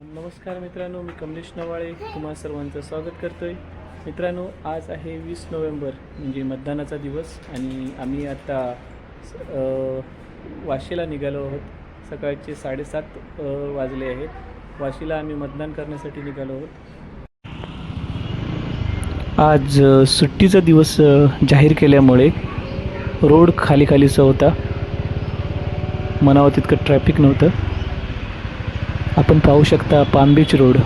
नमस्कार मित्रांनो मी कमलेश नवाळे तुम्हा सर्वांचं स्वागत करतोय. मित्रांनो आज आहे वीस नोव्हेंबर म्हणजे मतदानाचा दिवस आणि आम्ही आता वाशीला निघालो आहोत. सकाळचे साडेसात वाजले आहेत. वाशीला आम्ही मतदान करण्यासाठी निघालो आहोत. आज सुट्टीचा दिवस जाहीर केल्यामुळे रोड खाली खालीचा होता. मनावर तितकं ट्रॅफिक नव्हतं. आपण पाहू शकता पाम बीच रोड.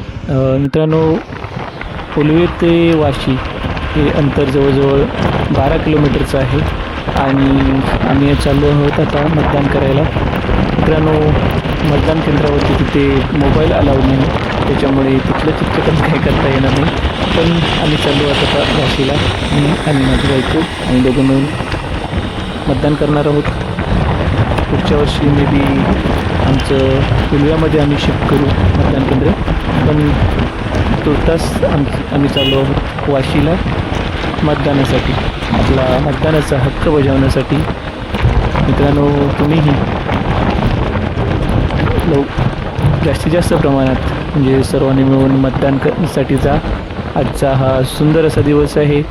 मित्रांनो उलवे ते वाशी हे अंतर जवळजवळ बारा किलोमीटरचं आहे आणि आम्ही चाललो आहोत आता मतदान करायला. मित्रांनो मतदान केंद्रावरती तिथे मोबाईल अलाउड नाही त्याच्यामुळे तिथलं चित्रपण काही करता येणार नाही. पण आम्ही चाललो आहोत आता वाशीला मी आणि माझी बायको आणि दोघं मिळून मतदान करणार आहोत. पुढच्या वर्षी मे बी आमचं उलव्यामध्ये आम्ही शिफ्ट करू मतदान केंद्र. पण तुर्तास आम आम्ही चाललो आहोत वाशीला मतदानासाठी. आपला मतदानाचा हक्क बजावण्यासाठी. मित्रांनो तुम्हीही लव जास्तीत जास्त प्रमाणात म्हणजे सर्वांनी मिळून मतदान करण्यासाठीचा आजचा हा सुंदर असा दिवस आहे.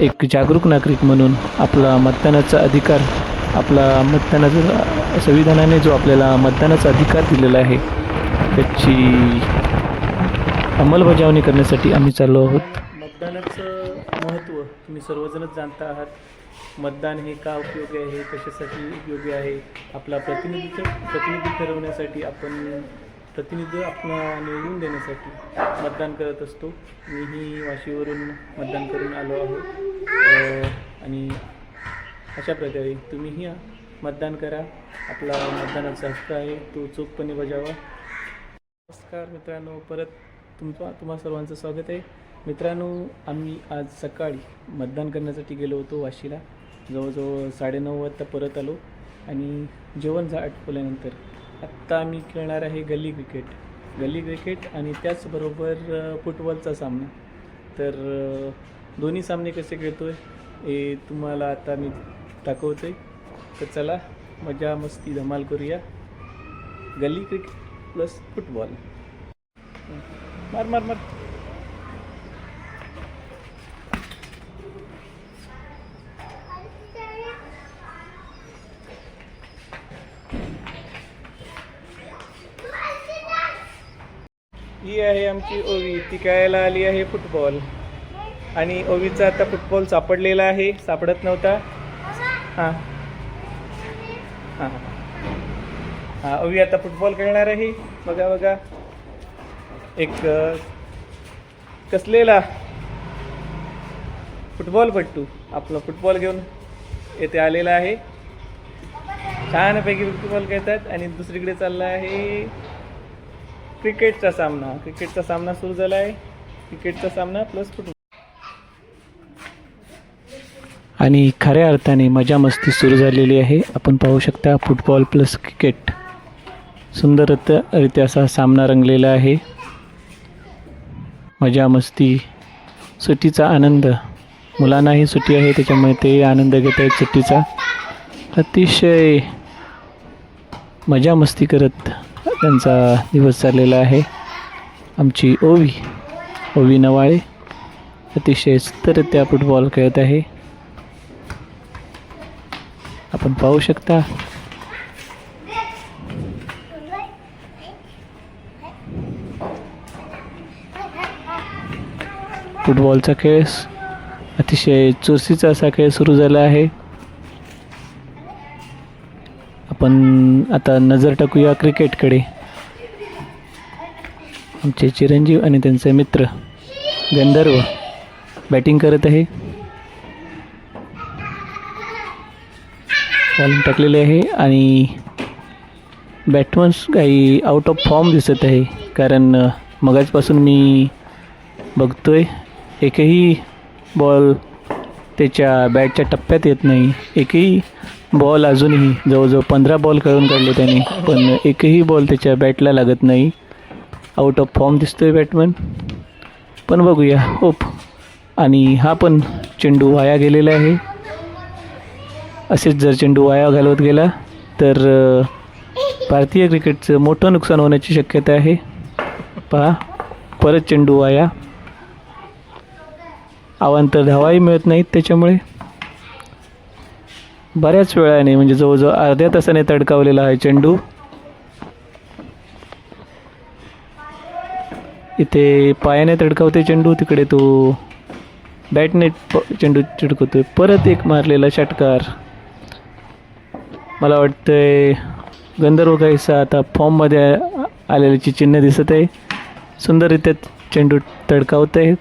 एक जागरूक नागरिक म्हणून आपला मतदानाचा अधिकार आपला मतदानाचा संविधानाने जो आपल्याला मतदानाचा अधिकार दिलेला आहे त्याची अंमलबजावणी करण्यासाठी आम्ही चाललो आहोत. मतदानाचं महत्त्व तुम्ही सर्वजणच जाणता आहात. मतदान हे का उपयोगी आहे? कशासाठी उपयोगी आहे? आपला प्रतिनिधित्व प्रतिनिधी ठरवण्यासाठी आपण प्रतिनिधी आपण निवडून देण्यासाठी मतदान करत असतो. मीही वाशीवरून मतदान करून आलो आहोत. आणि अशा प्रकारे तुम्हीही मतदान करा. आपला मतदानाचा हक्क आहे. तो चोखपणे बजावा. नमस्कार मित्रांनो. परत तुमचा तुम्हा सर्वांचं स्वागत आहे. मित्रांनो आम्ही आज सकाळी मतदान करण्यासाठी गेलो होतो वाशीला. जवळजवळ साडेनऊ वाजता परत आलो आणि जेवण झा आटपल्यानंतर आत्ता आम्ही खेळणार आहे गल्ली क्रिकेट. गल्ली क्रिकेट आणि त्याचबरोबर फुटबॉलचा सामना. तर दोन्ही सामने कसे खेळतो आहे हे तुम्हाला आता मी दाखवतो आहे तर चला मजा मस्ती धमाल करूया. गल्ली क्रिकेट प्लस फुटबॉल मार मार मार. ही आहे आमची ओवी. ती खेळायला आली आहे फुटबॉल आणि ओवीचा आता फुटबॉल सापडलेला आहे. सापडत नव्हता. हां. हां. हां हां आता फुटबॉल खेळणार आहे. बघा बघा. एक कसलेला फुटबॉल पट्टू आपला फुटबॉल घेऊन येथे आलेला आहे. छानपैकी फुटबॉल खेळतात आणि दुसरीकडे चालला आहे क्रिकेटचा सामना. क्रिकेटचा सामना सुरू झाला आहे क्रिकेटचा सामना प्लस फुटबॉल आणि खऱ्या अर्थाने मजा मस्ती सुरू झालेली आहे. आपण पाहू शकता फुटबॉल प्लस क्रिकेट सुंदररित्या असा सामना रंगलेला आहे. मजा मस्ती सुट्टीचा आनंद. मुलांनाही सुट्टी आहे त्याच्यामुळे ते आनंद घेत आहेत सुट्टीचा. अतिशय मजा मस्ती करत त्यांचा दिवस चाललेला आहे. आमची ओवी ओवी नवाळे अतिशय सुंदररित्या फुटबॉल खेळत आहे. आपण पाहू शकता. फुटबॉलचा खेळ अतिशय चुरशीचा असा खेळ सुरू झाला आहे. आपण आता नजर टाकूया क्रिकेटकडे. आमचे चिरंजीव आणि त्यांचे मित्र गंधर्व बॅटिंग करत आहे. बॉलिंग टाकलेले आहे आणि बॅटमन्स काही आउट ऑफ फॉर्म दिसत आहे. कारण मगाचपासून मी बघतो आहे एकही बॉल त्याच्या बॅटच्या टप्प्यात येत नाही. एकही बॉल अजूनही जवळजवळ पंधरा बॉल खेळून काढले त्याने. पण एकही बॉल त्याच्या बॅटला लागत नाही. आउट ऑफ फॉर्म दिसतो आहे बॅटमन पण बघूया. होप आणि हा पण चेंडू वाया गेलेला आहे. असेच जर चेंडू वाया घालवत गेला तर भारतीय क्रिकेटचं मोठं नुकसान होण्याची शक्यता आहे. पहा परत चेंडू वाया. अवांतर धावाही मिळत नाहीत त्याच्यामुळे. बऱ्याच वेळाने म्हणजे जवळजवळ अर्ध्या तासाने तडकावलेला आहे चेंडू. इथे पायाने तडकावते चेंडू तिकडे तो बॅटने प चेंडू चिडकवतोय परत एक मारलेला षटकार. मला वाटतंय गंधर्व काहीसा आता फॉर्ममध्ये आलेल्याची चिन्ह दिसत आहे. सुंदररित्या चेंडू तडकावत आहे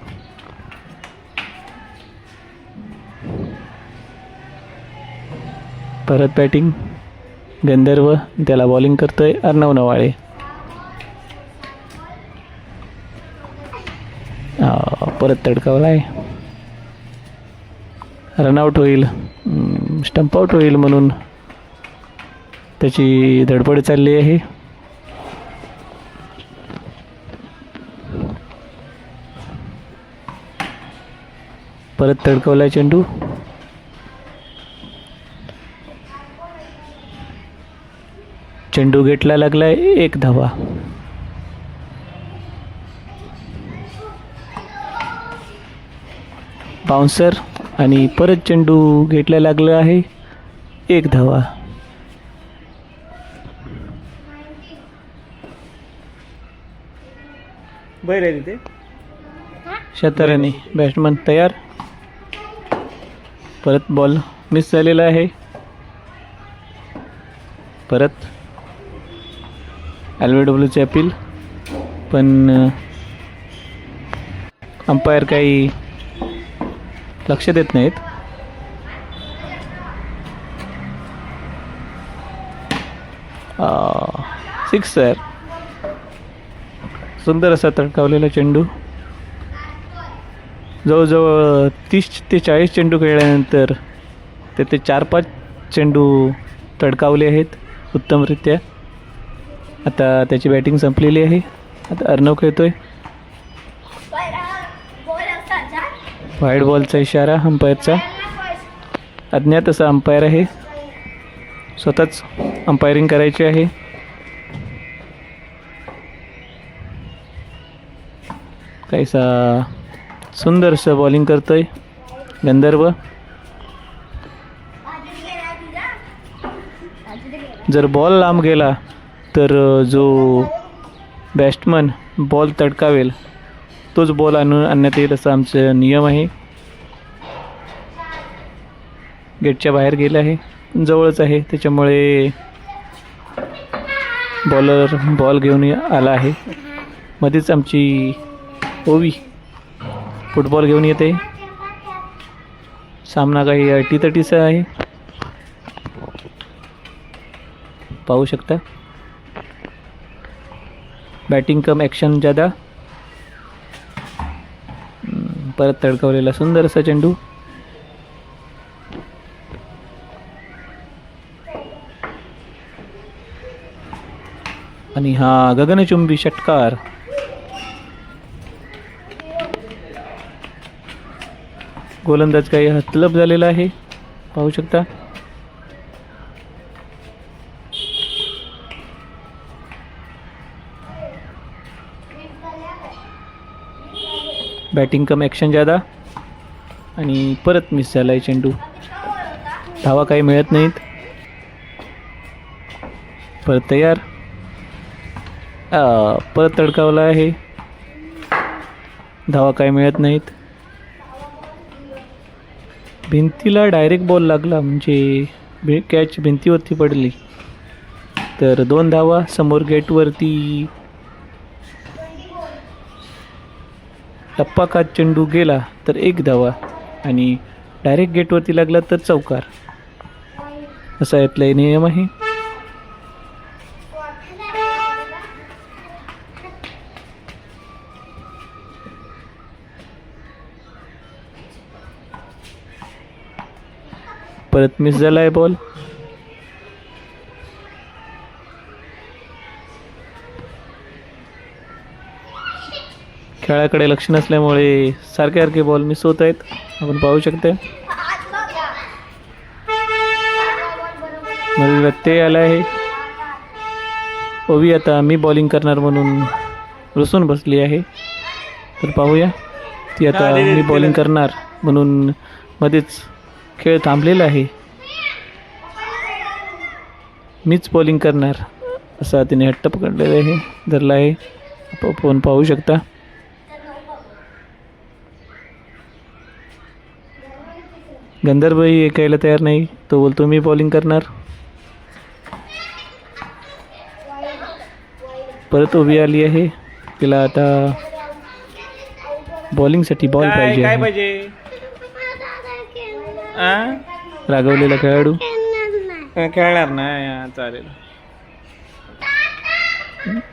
परत बॅटिंग गंधर्व त्याला बॉलिंग करतोय अर्णव नवाळे. परत तडकावला आहे रनआउट होईल. स्टंप आउट होईल म्हणून. त्याची धडपड चालली आहे. परत तडकवला चेंडू. चेंडू गेटला लागलाय एक धावा. बाउन्सर आणि परत चेंडू गेटला लागला आहे एक धावा. बैल आहे तिथे शतराने बॅट्समन तयार. परत बॉल मिस झालेला आहे. परत एल डब्ल्यूचे अपील. पण अंपायर काही लक्ष देत नाहीत. सिक्स सर सुंदर असा तडकावलेला चेंडू. जवळजवळ तीस ते चाळीस चेंडू खेळल्यानंतर तेथे चार पाच चेंडू तडकावले आहेत उत्तमरित्या. आता त्याची बॅटिंग संपलेली आहे. आता अर्णव आहे व्हाईट बॉलचा इशारा अंपायरचा. अज्ञात असा अंपायर आहे. स्वतःच अंपायरिंग करायची आहे. काहीसा सुंदरसं बॉलिंग करतोय. गंधर्व. जर बॉल लांब गेला तर जो बॅट्समन बॉल तडकावेल तोच बॉल आणून आणण्यात येईल असा आमचा नियम आहे. गेटच्या बाहेर गेलं आहे जवळच आहे त्याच्यामुळे बॉलर बॉल घेऊन आला आहे. मध्येच आमची ओवी फुटबॉल घेऊन येते. सामना काही अटीतटीचा आहे. पाहू शकता. बॅटिंग कम ॲक्शन जादा परत तडकवलेला सुंदर असा चेंडू आणि हा गगनचुंबी षटकार. गोलंदाज काही हतलब झालेला आहे. पाहू शकता. बॅटिंग कम ॲक्शन जादा आणि परत मिस झाला आहे चेंडू. धावा काही मिळत नाहीत. परत तयार. परत तडकावला आहे. धावा काही मिळत नाहीत. भिंतीला डायरेक्ट बॉल लागला म्हणजे कॅच भिंतीवरती पडली. तर दोन धावा समोर गेटवरती टप्पा का चेंडू गेला तर एक धावा. आणि डायरेक्ट गेटवरती लागला तर चौकार. असा यातला नियम आहे. परत मिस झाला आहे बॉल खेळाकडे लक्ष नसल्यामुळे सारखे सारखे बॉल मिस होत आहेत. आपण पाहू शकते मध्ये व्यत्यय आला आहे. ओवी आता मी बॉलिंग करणार म्हणून रुसून बसली आहे. तर पाहूया. ती आता मी बॉलिंग. करणार म्हणून मध्येच खेळ थांबलेला आहे. मीच बॉलिंग करणार असा तिने हट्ट पकडलेला आहे धरला आहे. आप- आपण पाहू शकता. गंधर्वही ऐकायला तयार नाही तो बोलतो मी बॉलिंग करणार. परत उभी आली आहे. तिला आता बॉलिंगसाठी बॉल. पाहिजे? आ? रागवलेला खेळाडू? खेळणार नाही. चालेल.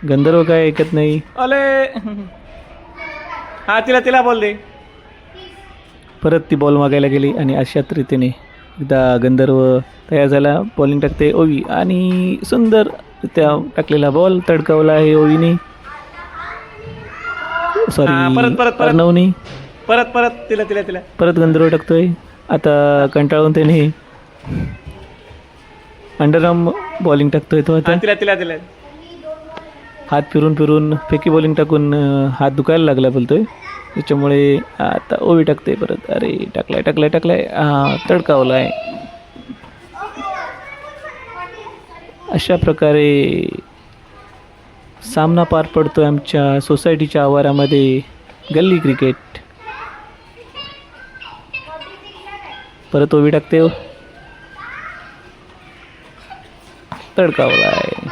गंधर्व काय ऐकत नाही? अले! हा तिला तिला बोल दे. परत ती बॉल मागायला गेली आणि अशाच रीतीने एकदा गंधर्व तयार झाला. बॉलिंग टाकते ओवी आणि सुंदर त्या टाकलेला बॉल तडकावला आहे ओवीने. सॉरी परत- परत- परत. अर्णवनी. परत परत तिला तिला तिला. परत गंधर्व टाकतोय. आता कंटाळून त्याने अंडरआर्म बॉलिंग टाकतोय तो आता. तिला तिला तिला. हात फिरून फिरून फेकी बॉलिंग टाकून हात दुखायला लागला बोलतोय. त्याच्यामुळे आता ओवी टाकते परत. अरे टाकलाय टाकलाय टाकलाय. हा तडकावलाय. अशा प्रकारे सामना पार पडतोय आमच्या सोसायटीच्या आवारामध्ये गल्ली क्रिकेट परत ओवी टाकते हो. तडकावलाय.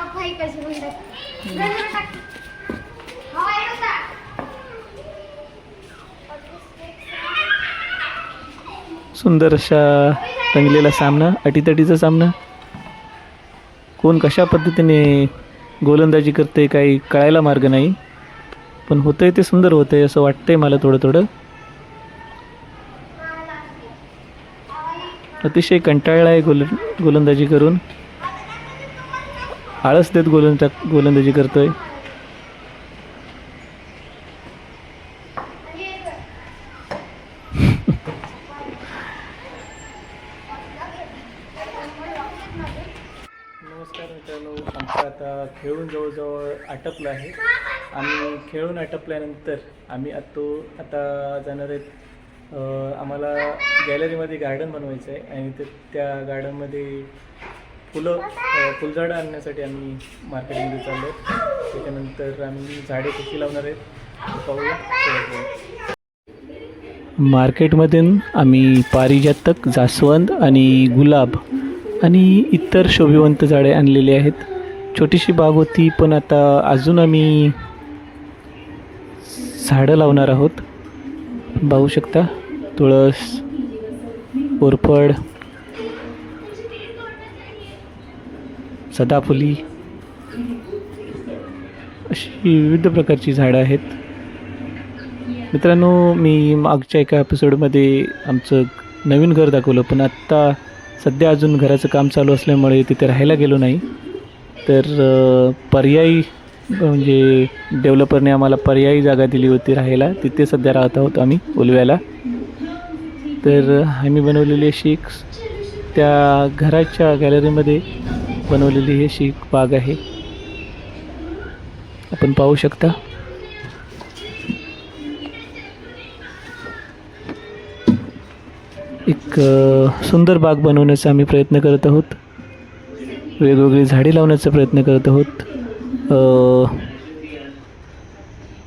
सुंदर अशा रंगलेला सामना अटीतटीचा सामना. कोण कशा पद्धतीने गोलंदाजी करते काही कळायला मार्ग नाही. पण होतंय ते सुंदर होतंय असं वाटतंय मला थोडं थोडं अतिशय कंटाळला आहे गोल गोलंदाजी करून. आळस देत गोलंदा गोलंदाजी करतोय. नमस्कार मित्रांनो आमचं आता खेळून जवळजवळ आटपलं आहे. आणि खेळून आटपल्यानंतर आम्ही आतो आता जाणार आहेत आम्हाला गॅलरीमध्ये गार्डन बनवायचं आहे आणि ते त्या गार्डनमध्ये फुलं फुलझाडं आणण्यासाठी आम्ही मार्केटमध्ये चाललो त्याच्यानंतर आम्ही झाडे कशी लावणार आहेत पाहूया पाहूया. मार्केटमधून आम्ही पारिजातक जास्वंद आणि गुलाब आणि इतर शोभिवंत झाडे आणलेली आहेत. छोटीशी बाग होती पण आता अजून आम्ही झाडं लावणार आहोत. पाहू शकता. तुळस कोरफड सदाफुली अशी विविध प्रकारची झाडं आहेत. मित्रांनो मी मागच्या एका एपिसोडमध्ये आमचं नवीन घर दाखवलं पण आत्ता सध्या अजून घराचं काम चालू असल्यामुळे तिथे राहायला गेलो नाही. तर पर्यायी म्हणजे डेव्हलपरने आम्हाला पर्यायी जागा दिली होती राहायला. तिथे सध्या राहत आहोत आम्ही उलव्याला. तर आम्ही बनवलेली अशी एक त्या घराच्या गॅलरीमध्ये बनवलेली ही अशी एक बाग आहे. आपण पाहू शकता. एक सुंदर बाग बनवण्याचा आम्ही प्रयत्न करत आहोत. वेगवेगळी झाडे लावण्याचा प्रयत्न करत आहोत.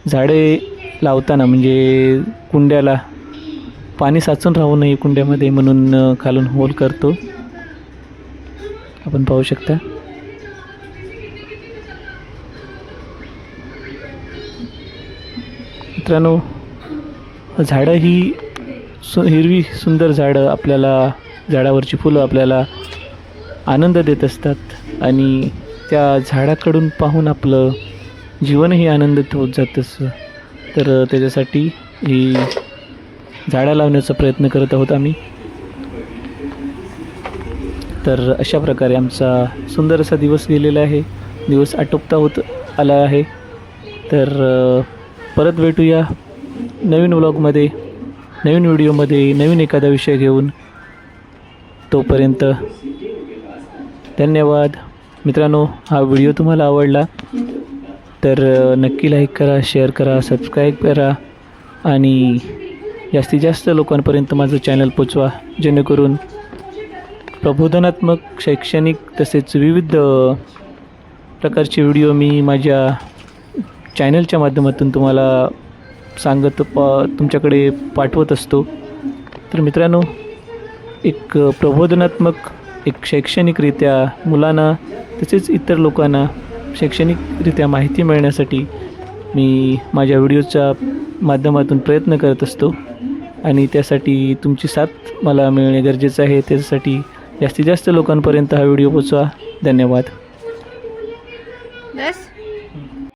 झाडे लावताना म्हणजे कुंड्याला पाणी साचून राहू नये कुंड्यामध्ये म्हणून खालून होल करतो. आपण पाहू शकता. मित्रांनो झाडं ही सु हिरवी सुंदर झाडं आपल्याला झाडावरची फुलं आपल्याला आनंद देत असतात आणि त्या झाडाकडून पाहून आपलं जीवनही आनंदित होत जात असतं तर त्याच्यासाठी ही झाडं लावण्याचा प्रयत्न करत आहोत आम्ही. तर अशा प्रकारे आमचा सुंदर असा दिवस गेलेला आहे. दिवस आटोपता होत आला आहे. तर परत भेटूया नवीन व्लॉगमध्ये नवीन व्हिडिओमध्ये नवीन एखादा विषय घेऊन. तोपर्यंत धन्यवाद. मित्रांनो हा व्हिडिओ तुम्हाला आवडला तर नक्की लाईक करा शेअर करा सबस्क्राईब करा आणि जास्तीत जास्त लोकांपर्यंत माझं चॅनल पोचवा. जेणेकरून प्रबोधनात्मक शैक्षणिक तसेच विविध प्रकारचे व्हिडिओ मी माझ्या चॅनलच्या माध्यमातून तुम्हाला सांगत प तुमच्याकडे पाठवत असतो. तर मित्रांनो एक प्रबोधनात्मक एक शैक्षणिकरित्या मुलांना तसेच इतर लोकांना शैक्षणिकरित्या माहिती मिळण्यासाठी मी माझ्या व्हिडिओच्या माध्यमातून प्रयत्न करत असतो. आणि त्यासाठी तुमची साथ मला मिळणे गरजेचं आहे. त्यासाठी जास्तीत जास्त लोकांपर्यंत हा व्हिडिओ पोचवा धन्यवाद. बस.